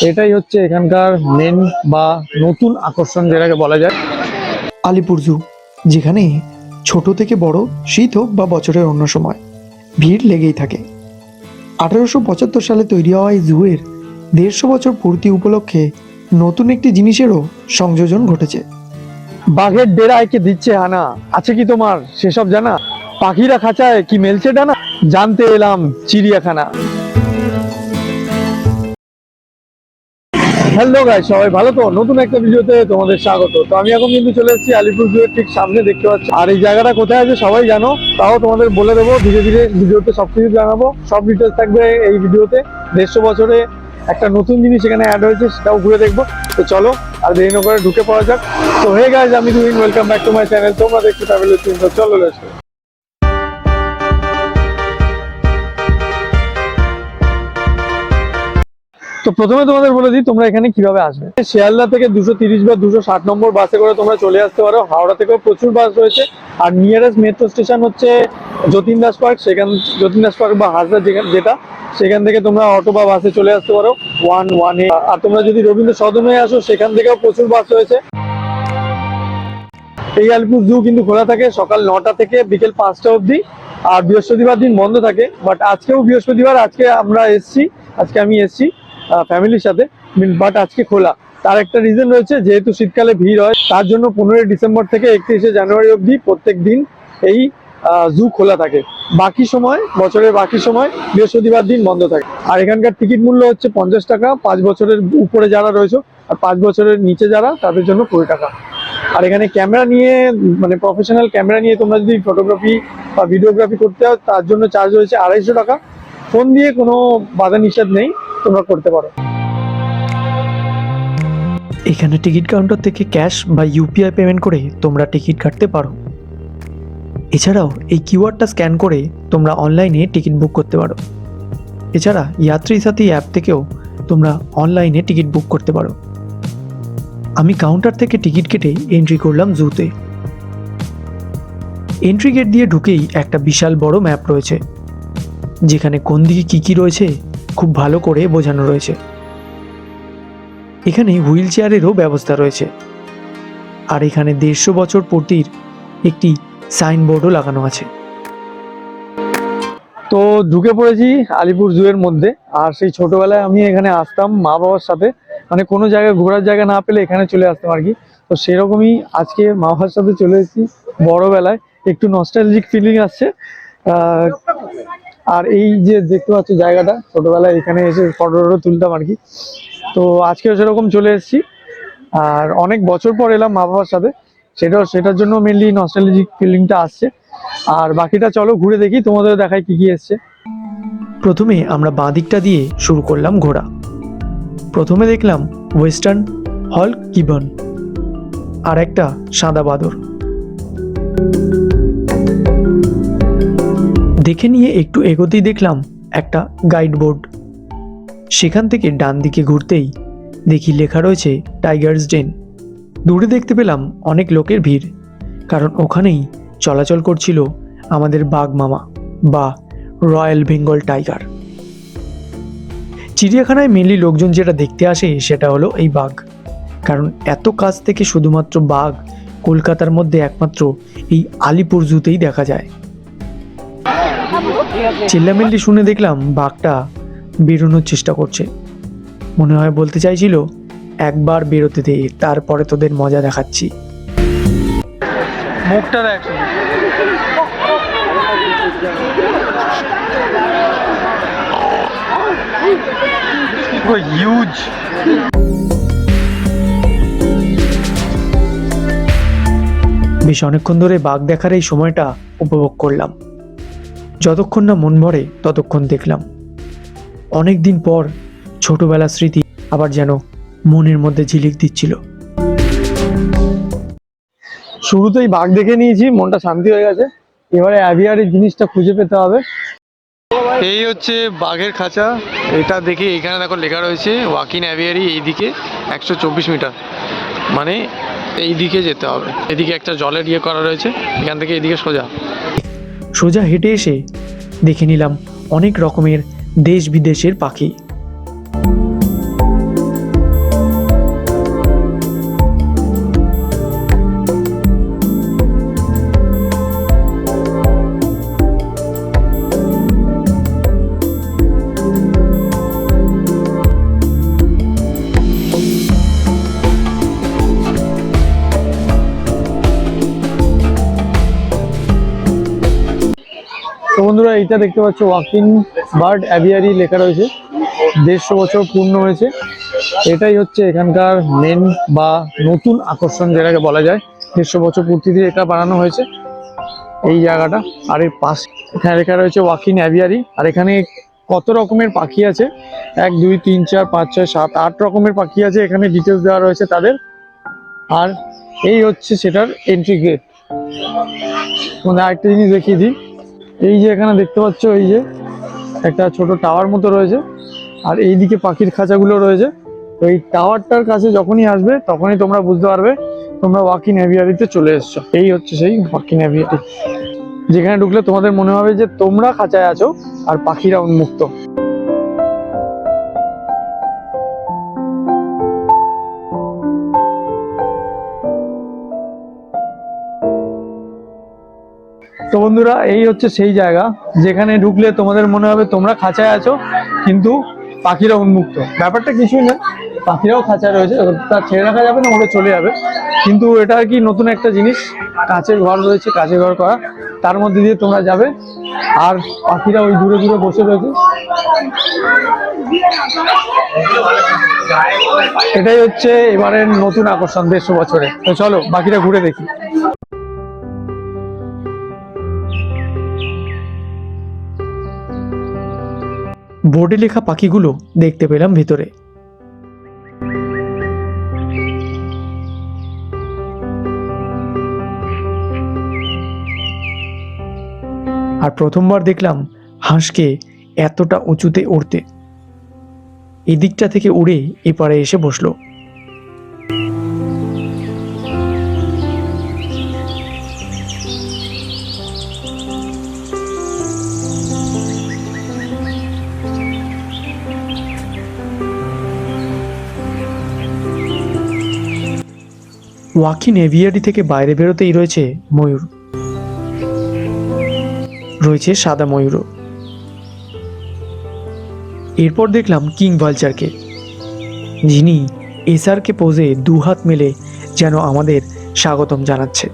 এটাই হচ্ছে এখানকার মেন বা নতুন আকর্ষণ যেটাকে বলা যায়। আলিপুর জু যেখানে ছোট থেকে বড় শীত হোক বা বছরের অন্য সময় ভিড় লেগেই থাকে। আঠারোশো পঁচাত্তর সালে তৈরি হওয়া এই জুয়ের দেড়শো বছর পূর্তি উপলক্ষে নতুন একটি জিনিসেরও সংযোজন ঘটেছে। বাঘের ডেরায় কে দিচ্ছে হানা আছে কি তোমার? সেসব জানা? পাখিরা খাঁচায় কি মেলছে ডানা? জানতে এলাম চিড়িয়াখানা। হ্যালো গাই সবাই ভালো তো? নতুন একটা ভিডিওতে তোমাদের স্বাগত। তো আমি এখন কিন্তু চলে এসেছি আলিপুর জুয়ের ঠিক সামনে, দেখতে পাচ্ছি। আর এই জায়গাটা কোথায় আছে সবাই জানো? তাও তোমাদের বলে দেবো, ধীরে ধীরে ভিডিওতে সব কিছু জানাব। সব ডিটেলস থাকবে এই ভিডিওতে। দেড়শো বছরে একটা নতুন জিনিস এখানে অ্যাড হয়েছে, সেটাও ঘুরে দেখব। তো চলো, আর দেরি করে ঢুকে পড়া যাক। তো হে গাইজ আমি দুইন welcome back to my channel তোমরা দেখতে ট্রাভেল চলো তো প্রথমে তোমাদের বলে দিই, তোমরা এখানে কীভাবে আসবে? শিয়ালদা থেকে দুশো তিরিশ বা দুশো ষাট নম্বর বাসে করে তোমরা চলে আসতে পারো। হাওড়া থেকেও প্রচুর বাস রয়েছে। আর নিয়ারেস্ট মেট্রো স্টেশন হচ্ছে যতীন দাস পার্ক সেখান, যতীন দাস পার্ক বা যেখান, যেটা, সেখান থেকে তোমরা অটো বা বাসে চলে আসতে পারো। ওয়ান ওয়ান এ আর তোমরা যদি রবীন্দ্র সদনে আসো, সেখান থেকেও প্রচুর বাস রয়েছে। এই আলিপুর জু কিন্তু খোলা থাকে সকাল নটা থেকে বিকেল পাঁচটা অবধি। আর বৃহস্পতিবার দিন বন্ধ থাকে। বাট আজকেও বৃহস্পতিবার, আজকে আমরা এসছি, আজকে আমি এসছি। ফ্যামিলির সাথে। বাট আজকে খোলা। তার একটা রিজন রয়েছে, যেহেতু শীতকালে ভিড় হয়, তার জন্য পনেরোই ডিসেম্বর থেকে একত্রিশে জানুয়ারি অবধি প্রত্যেক দিন এই জু খোলা থাকে। বাকি সময়, বছরের বাকি সময়, বৃহস্পতিবার দিন বন্ধ থাকে। আর এখানকার টিকিট মূল্য হচ্ছে পঞ্চাশ টাকা। পাঁচ বছরের উপরে যারা রয়েছে, আর পাঁচ বছরের নিচে যারা, তাদের জন্য কুড়ি টাকা। আর এখানে ক্যামেরা নিয়ে মানে প্রফেশনাল ক্যামেরা নিয়ে তোমরা যদি ফটোগ্রাফি বা ভিডিওগ্রাফি করতে হয়, তার জন্য চার্জ রয়েছে আড়াইশো টাকা। ফোন দিয়ে কোনো বাধা নিষেধ নেই। তোমরা করতে পারো। এখানে টিকিট কাউন্টার থেকে ক্যাশ বা ইউপিআই পেমেন্ট করে তোমরা টিকিট কাটতে পারো। এছাড়াও এই কিউআরটা স্ক্যান করে তোমরা অনলাইনে টিকিট বুক করতে পারো। এছাড়া যাত্রী সাথী অ্যাপ থেকেও তোমরা অনলাইনে টিকিট বুক করতে পারো। আমি কাউন্টার থেকে টিকিট কেটে এন্ট্রি করলাম জুতে। এন্ট্রি গেট দিয়ে ঢুকেই একটা বিশাল বড় ম্যাপ রয়েছে। যেখানে কোন দিকে কী কী রয়েছে খুব ভালো করে বোঝানো রয়েছে। এখানে হুইল চেয়ারেরও ব্যবস্থা রয়েছে। আর এখানে দেড়শো বছর পূর্তির একটি সাইনবোর্ডও লাগানো আছে। তো ঢুকে পড়েছি আলিপুর জুয়ের মধ্যে। আর সেই ছোটবেলায় আমি এখানে আসতাম মা বাবার সাথে। মানে কোনো জায়গায় ঘোরার জায়গা না পেলে এখানে চলে আসতাম আর কি। তো সেরকমই আজকে মা বাবার সাথে চলে এসেছি বড়বেলায়। একটু নস্টালজিক ফিলিং আসছে। আর এই যে দেখতে পাচ্ছ জায়গাটা, ছোটবেলায় এখানে এসে ফটো টটো তুলতাম আর কি। তো আজকেও সেরকম চলে এসেছি। আর অনেক বছর পর এলাম মা বাবার সাথে। সেটাও সেটার জন্য মেনলি নস্টালজিক ফিলিংটা আসছে। আর বাকিটা চলো ঘুরে দেখি, তোমাদের দেখায় কি কি এসছে। প্রথমে আমরা বাঁ দিকটা দিয়ে শুরু করলাম ঘোরা। প্রথমে দেখলাম ওয়েস্টার্ন হল কিবন আর একটা সাদা বাদর। দেখে নিয়ে একটু এগোতেই দেখলাম একটা গাইড বোর্ড সেখান থেকে ডান দিকে ঘুরতেই দেখি লেখা রয়েছে টাইগার্স ডেন দূরে দেখতে পেলাম অনেক লোকের ভিড়, কারণ ওখানেই চলাচল করছিল আমাদের বাঘ মামা বা রয়্যাল বেঙ্গল টাইগার। চিড়িয়াখানায় মেনলি লোকজন যেটা দেখতে আসে সেটা হলো এই বাঘ। কারণ এত কাছ থেকে শুধুমাত্র বাঘ কলকাতার মধ্যে একমাত্র এই আলিপুর জুতেই দেখা যায়। চিল্লামিল্লি শুনে দেখলাম বাঘটা বেরোনোর চেষ্টা করছে। মনে হয় বলতে চাইছিল একবার বেরোতে দে তারপরে তোদের মজা দেখাচ্ছি। মুখটা দেখ। হিউজ বেশ অনেকক্ষণ ধরে বাঘ দেখার এই সময়টা উপভোগ করলাম। যতক্ষণ না মন ভরে ততক্ষণ দেখলাম। অনেক দিন পর ছোটবেলার স্মৃতি আবার যেন মনের মধ্যে ঝিলিক দিচ্ছিল। শুরুতেই বাঘ দেখে নিয়েছি মনটা শান্তি হয়ে গেছে। এবারে অ্যাভিয়ারি জিনিসটা খুঁজে পেতে হবে। এই হচ্ছে বাঘের খাঁচা। এটা দেখে এখানে দেখো লেখা রয়েছে ওয়াকিন অ্যাভিয়ারি এইদিকে একশো চব্বিশ মিটার। মানে এই দিকে যেতে হবে। এদিকে একটা জলের ইয়ে করা রয়েছে এখান থেকে এদিকে সোজা। সোজা হেঁটে এসে দেখে নিলাম অনেক রকমের দেশ বিদেশের পাখি। বন্ধুরা এইটা দেখতে পাচ্ছ ওয়াকিং বার্ড অ্যাভিয়ারি লেখা রয়েছে। দেড়শো বছর পূর্ণ হয়েছে। এটাই হচ্ছে এখানকার মেন বা নতুন আকর্ষণ যেটাকে বলা যায়। দেড়শো বছর পূর্তি দিয়ে এটা বানানো হয়েছে। এই জায়গাটা, আর এর পাশ, এখানে লেখা রয়েছে ওয়াকিং অ্যাভিয়ারি আর এখানে কত রকমের পাখি আছে? এক, দুই, তিন, চার, পাঁচ, ছয়, সাত, আট রকমের পাখি আছে এখানে ডিটেলস দেওয়া রয়েছে তাদের। আর এই হচ্ছে সেটার এন্ট্রি গেট তোমাদের আরেকটা জিনিস দেখিয়ে দিই। এই যে এখানে দেখতে পাচ্ছ, এই যে একটা ছোট টাওয়ার মতো রয়েছে, আর এই দিকে পাখির খাঁচাগুলো রয়েছে। তো এই টাওয়ারটার কাছে যখনই আসবে, তখনই তোমরা বুঝতে পারবে, তোমরা ওয়াকিং অ্যাভিয়ারিতে চলে এসছো। এই হচ্ছে সেই ওয়াকিং অ্যাভিয়ারি যেখানে ঢুকলে তোমাদের মনে হবে যে তোমরা খাঁচায় আছো, আর পাখিরা উন্মুক্ত। তো বন্ধুরা, এই হচ্ছে সেই জায়গা। যেখানে ঢুকলে তোমাদের মনে হবে তোমরা খাঁচায় আছো, কিন্তু পাখিরা উন্মুক্ত। ব্যাপারটা কিছুই না পাখিরাও খাঁচায় রয়েছে। তার ছেড়ে রাখা যাবে না, ওরা চলে যাবে। কিন্তু এটা আর কি নতুন একটা জিনিস, কাঁচের ঘর রয়েছে, কাঁচের ঘর করা। তার মধ্যে দিয়ে তোমরা যাবে, আর পাখিরা ওই দূরে দূরে বসে রয়েছে। এটাই হচ্ছে এবারের নতুন আকর্ষণ দেড়শো বছরে। তো চলো, বাকিটা ঘুরে দেখি। বোর্ডে লেখা পাখিগুলো দেখতে পেলাম ভিতরে। আর প্রথমবার দেখলাম হাঁসকে এতটা উঁচুতে উড়তে। এদিকটা থেকে উড়ে এপারে এসে বসল। ওয়াকিন এভিয়ারি থেকে বাইরে বেরোতেই রয়েছে ময়ূর। রয়েছে সাদা ময়ূরও। এরপর দেখলাম কিং ভালচারকে। যিনি এসআরকে পোজে দু হাত মেলে যেন আমাদের স্বাগতম জানাচ্ছে।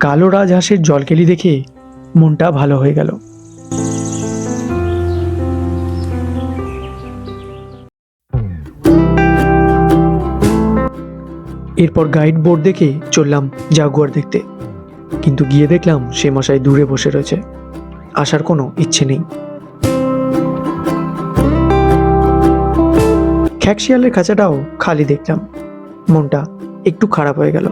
কালো রাজহাঁসের জলকেলি দেখে মনটা ভালো হয়ে গেল। এরপর গাইড বোর্ড দেখে চললাম জাগুয়ার দেখতে। কিন্তু গিয়ে দেখলাম সে মশাই দূরে বসে রয়েছে। আসার কোনো ইচ্ছে নেই। খ্যাকশিয়ালের খাঁচাটাও খালি দেখলাম। মনটা একটু খারাপ হয়ে গেল।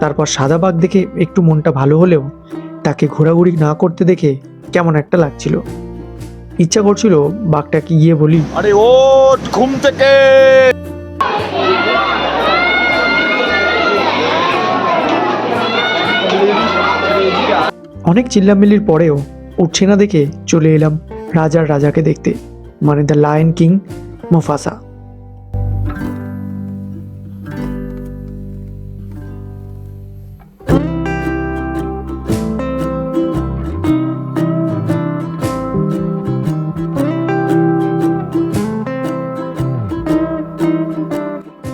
তারপর সাদা বাঘ দেখে একটু মনটা ভালো হলেও তাকে ঘোরাঘুরি না করতে দেখে কেমন একটা লাগছিল। ইচ্ছা করছিল বাঘটাকে গিয়ে বলি, আরে ওঠ, ঘুম থেকে। অনেক চিল্লামিল্লির পরেও উঠছে না দেখে চলে এলাম রাজার রাজাকে দেখতে মানে দ্য লায়ন কিং মোফাসা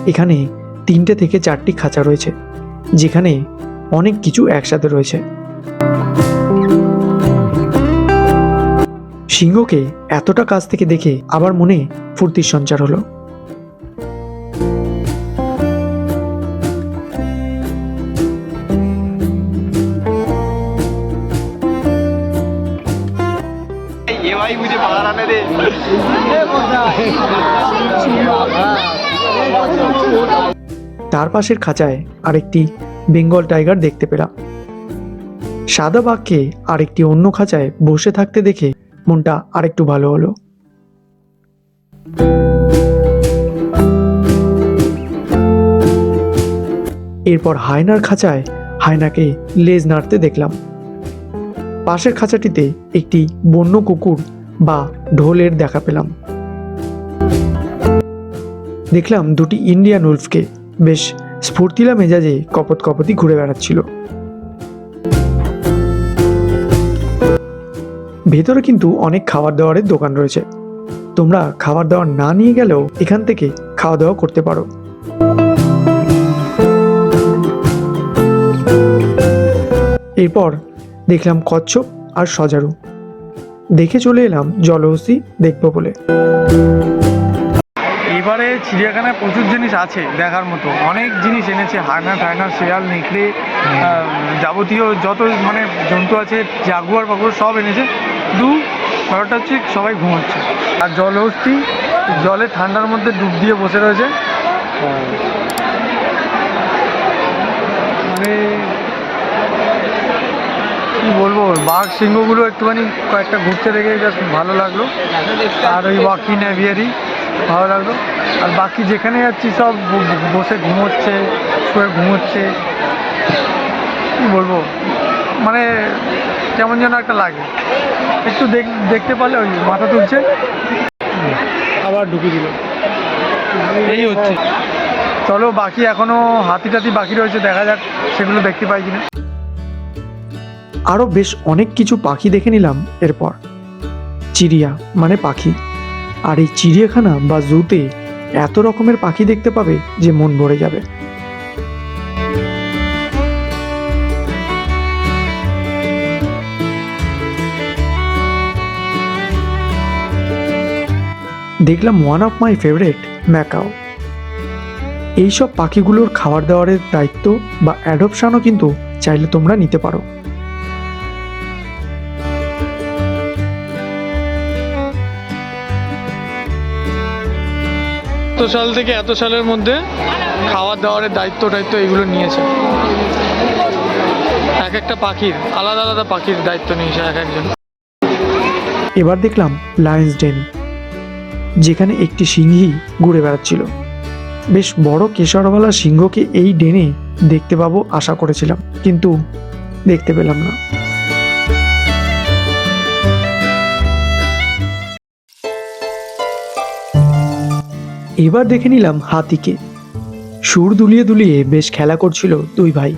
এখানে তিনটে থেকে চারটি খাঁচা রয়েছে, যেখানে অনেক কিছু একসাথে রয়েছে। সিংহকে এতটা কাছ থেকে দেখে আবার মনে ফুর্তির সঞ্চার হলো। তার পাশের খাঁচায় আরেকটি বেঙ্গল টাইগার দেখতে পেলাম। সাদা বাঘকে আরেকটি অন্য খাঁচায় বসে থাকতে দেখে মনটা আরেকটু ভালো হলো। এরপর হায়নার খাঁচায় হায়নাকে লেজ নাড়তে দেখলাম। পাশের খাঁচাটিতে একটি বন্য কুকুর বা ঢোলের দেখা পেলাম। দেখলাম দুটি ইন্ডিয়ান উলফকে বেশ স্ফূর্তিলা মেজাজে কপত কপতি ঘুরে বেড়াচ্ছিল। ভেতরে কিন্তু অনেক খাবার দাবারের দোকান রয়েছে। তোমরা খাবার দাবার না নিয়ে গেলেও এখান থেকে খাওয়া দাওয়া করতে পারো। এরপর দেখলাম কচ্ছপ আর সজারু। দেখে চলে এলাম জলহসি দেখব বলে। এবারে চিড়িয়াখানায় প্রচুর জিনিস আছে দেখার মতো। অনেক জিনিস এনেছে, হায়না টায়না, শেয়াল, নেকড়ে যাবতীয় যত মানে জন্তু আছে, জাগুয়ার পাগুয়ার সব এনেছে। দু ব্যাপারটা হচ্ছে সবাই ঘুমাচ্ছে। আর জলহস্তি জলে ঠান্ডার মধ্যে ডুব দিয়ে বসে রয়েছে। মানে কি বলব, বাঘ সিংহগুলো একটুখানি কয়েকটা ঘুরতে দেখে জাস্ট ভালো লাগল। আর ওই বাকি নেভিয়ারি ভালো লাগল। আর বাকি যেখানে যাচ্ছি সব বসে ঘুমোচ্ছে, শুয়ে ঘুমোচ্ছে। কি বলব মানে কেমন যেন একটা লাগে। একটু দেখ দেখতে পারলে ওই মাথা তুলছে। আবার ঢুকে দিল। এই হচ্ছে। চলো বাকি এখনও হাতি টাতি বাকি রয়েছে দেখা যাক সেগুলো দেখতে পাই কিনা। আরও বেশ অনেক কিছু পাখি দেখে নিলাম এরপর। চিড়িয়া মানে পাখি। আর এই চিড়িয়াখানা বা জুতে এত রকমের পাখি দেখতে পাবে যে মন ভরে যাবে। দেখলাম one of my favourite macaw এইসব পাখিগুলোর খাবার দাবারের দায়িত্ব বা অ্যাডপশানও কিন্তু চাইলে তোমরা নিতে পারো। এত সাল থেকে এত সালের মধ্যে খাওয়ার দাওয়ারের দায়িত্ব টাইত্ব এগুলো নিয়েছে। এক একটা পাখির আলাদা আলাদা পাখির দায়িত্ব নিয়েছে এক একজন। এবার দেখলাম লায়ন্স ডেন যেখানে একটি সিংহী ঘুরে বেড়াচ্ছিল। বেশ বড় কেশরওয়ালা সিংহকে এই ডেনে দেখতে পাবো আশা করেছিলাম, কিন্তু দেখতে পেলাম না। এবার দেখে নিলাম হাতিকে। সুর দুলিয়ে দুলিয়ে বেশ খেলা করছিল দুই ভাই।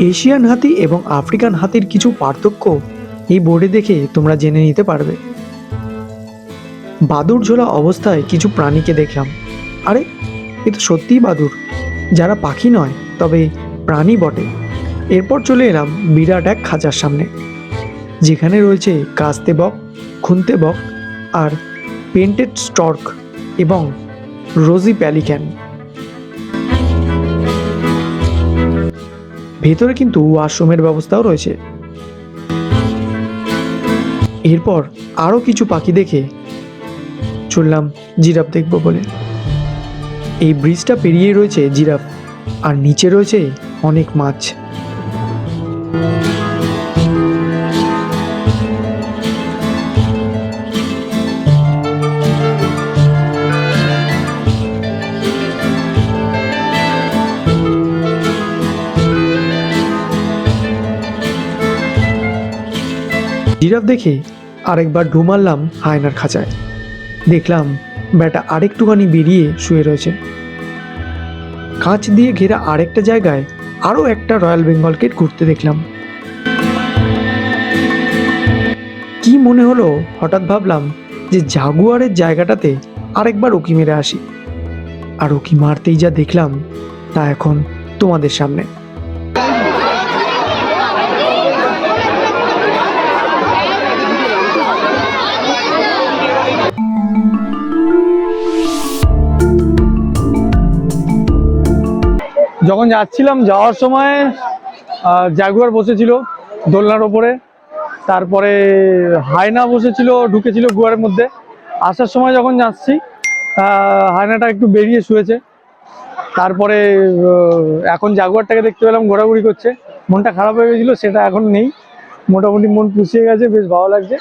এশিয়ান হাতি এবং আফ্রিকান হাতির কিছু পার্থক্য এই বোর্ডে দেখে তোমরা জেনে নিতে পারবে। বাদুর ঝোলা অবস্থায় কিছু প্রাণীকে দেখলাম। আরে, এ তো সত্যিই বাদুর যারা পাখি নয়, তবে প্রাণী বটে। এরপর চলে এলাম বিরাট এক খাঁচার সামনে, যেখানে রয়েছে কাস্তে বক, খুনতে বক আর পেন্টেড স্টর্ক এবং রোজি প্যালিক্যান। ভেতরে কিন্তু ওয়াশরুমের ব্যবস্থাও রয়েছে। এরপর আরও কিছু পাখি দেখে চললাম জিরাফ দেখব বলে। এই ব্রিজটা পেরিয়ে রয়েছে জিরাফ, আর নিচে রয়েছে অনেক মাছ। জিরাফ দেখে আরেকবার ঢু মারলাম হায়নার খাঁচায়। দেখলাম ব্যাটা আরেকটুখানি বেরিয়ে শুয়ে রয়েছে। কাঁচ দিয়ে ঘেরা আরেকটা জায়গায় আরও একটা রয়্যাল বেঙ্গল কেট ঘুরতে দেখলাম। কি মনে হলো? হঠাৎ ভাবলাম যে জাগুয়ারের জায়গাটাতে আরেকবার উকি মেরে আসি। আর উকি মারতেই যা দেখলাম তা এখন তোমাদের সামনে। যখন যাচ্ছিলাম, যাওয়ার সময় জাগুয়ার বসেছিল দোলনার ওপরে। তারপরে হায়না বসেছিল, ঢুকেছিল গুয়ারের মধ্যে। আসার সময় যখন যাচ্ছি হায়নাটা একটু বেরিয়ে শুয়েছে। তারপরে এখন জাগুয়ারটাকে দেখতে পেলাম, ঘোরাঘুরি করছে। মনটা খারাপ হয়ে গেছিল, সেটা এখন নেই। মোটামুটি মন পুষিয়ে গেছে, বেশ ভালো লাগছে।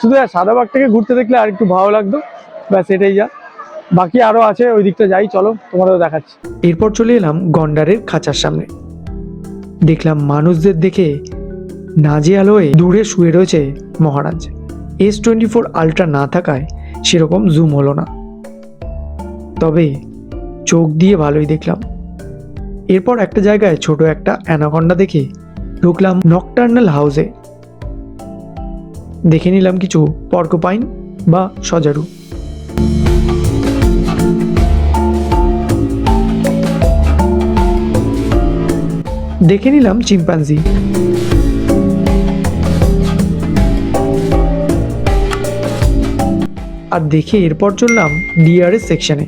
শুধু সাদা বাঘটাকে ঘুরতে দেখলে আর একটু ভালো লাগতো। ব্যাস, এটাই যা। বাকি আরও আছে, ওই দিকটা যাই, চলো, তোমাদেরও দেখাচ্ছি। এরপর চলে এলাম গন্ডারের খাঁচার সামনে। দেখলাম মানুষদের দেখে নাজেহাল হয়ে দূরে শুয়ে রয়েছে মহারাজ। এস টোয়েন্টি ফোর আলট্রা না থাকায় সেরকম জুম হলো না। তবে চোখ দিয়ে ভালোই দেখলাম। এরপর একটা জায়গায় ছোট একটা অ্যানাকন্ডা দেখে ঢুকলাম নকটার্নাল হাউসে। দেখে নিলাম কিছু পর্কোপাইন বা সজারু। দেখে নিলাম চিম্পাঞ্জি। আর দেখে এরপর চললাম ডিআরএস সেকশনে।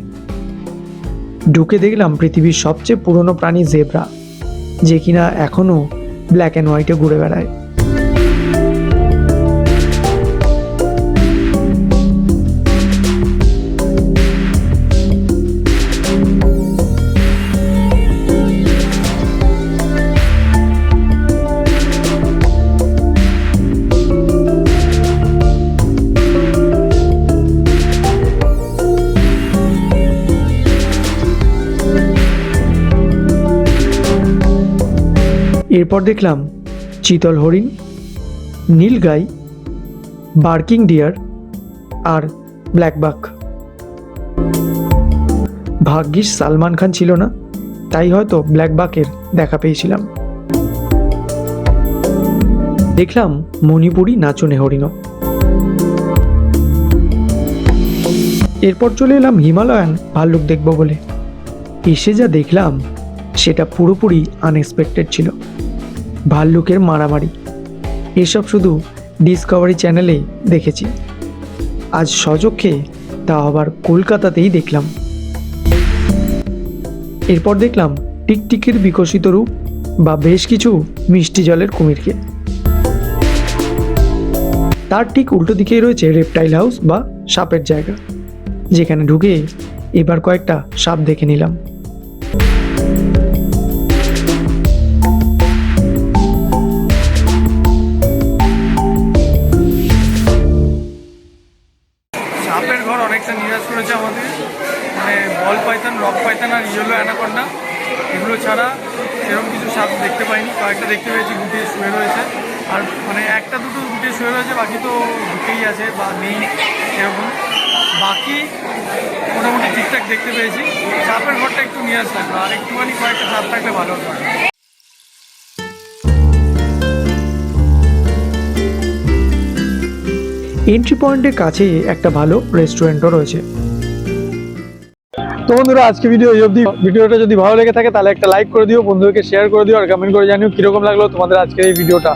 ঢুকে দেখলাম পৃথিবীর সবচেয়ে পুরনো প্রাণী জেব্রা, যে কিনা এখনও ব্ল্যাক অ্যান্ড হোয়াইটে ঘুরে বেড়ায়। এরপর দেখলাম চিতল হরিণ নীলগাই বার্কিং ডিয়ার আর ব্ল্যাকবাক ভাগ্যিস সালমান খান ছিল না, তাই হয়তো ব্ল্যাকবাকের দেখা পেয়েছিলাম। দেখলাম মণিপুরি নাচনে হরিণ এরপর চলে এলাম হিমালয়ান ভাল্লুক দেখব বলে। এসে যা দেখলাম সেটা পুরোপুরি আনএক্সপেক্টেড ছিল। ভাল্লুকের মারামারি। এসব শুধু ডিসকভারি চ্যানেলে দেখেছি। আজ সচক্ষে তা আবার কলকাতাতেই দেখলাম। এরপর দেখলাম টিকটিকির বিকশিত রূপ বা বেশ কিছু মিষ্টি জলের কুমিরকে। তার ঠিক উল্টো দিকেই রয়েছে রেপটাইল হাউস বা সাপের জায়গা। যেখানে ঢুকে এবার কয়েকটা সাপ দেখে নিলাম। থাকলে ভালো হতো এন্ট্রি পয়েন্টের কাছে একটা ভালো রেস্টুরেন্টও রয়েছে। তো বন্ধুরা আজকে ভিডিও অবধি। ভিডিওটা যদি ভালো লেগে থাকে তাহলে একটা লাইক করে দিও বন্ধুদেরকে শেয়ার করে দিও আর কমেন্ট করে জানিও কীরকম লাগল তোমাদের আজকের এই ভিডিওটা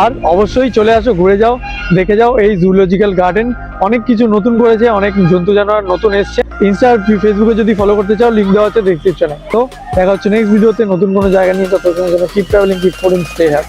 আর অবশ্যই চলে আসো, ঘুরে যাও, দেখে যাও এই জুলজিক্যাল গার্ডেন অনেক কিছু নতুন করেছে, অনেক জন্তু জানোয়ার নতুন এসছে। ইনস্টা আর ফেসবুকে যদি ফলো করতে চাও লিঙ্ক দেওয়া হচ্ছে আছে চলে তো দেখা হচ্ছে নেক্সট ভিডিওতে নতুন কোনো জায়গা নিয়ে জন্য কিপ ট্রাভেলিং কিপ ফোরিং স্টে হ্যাপ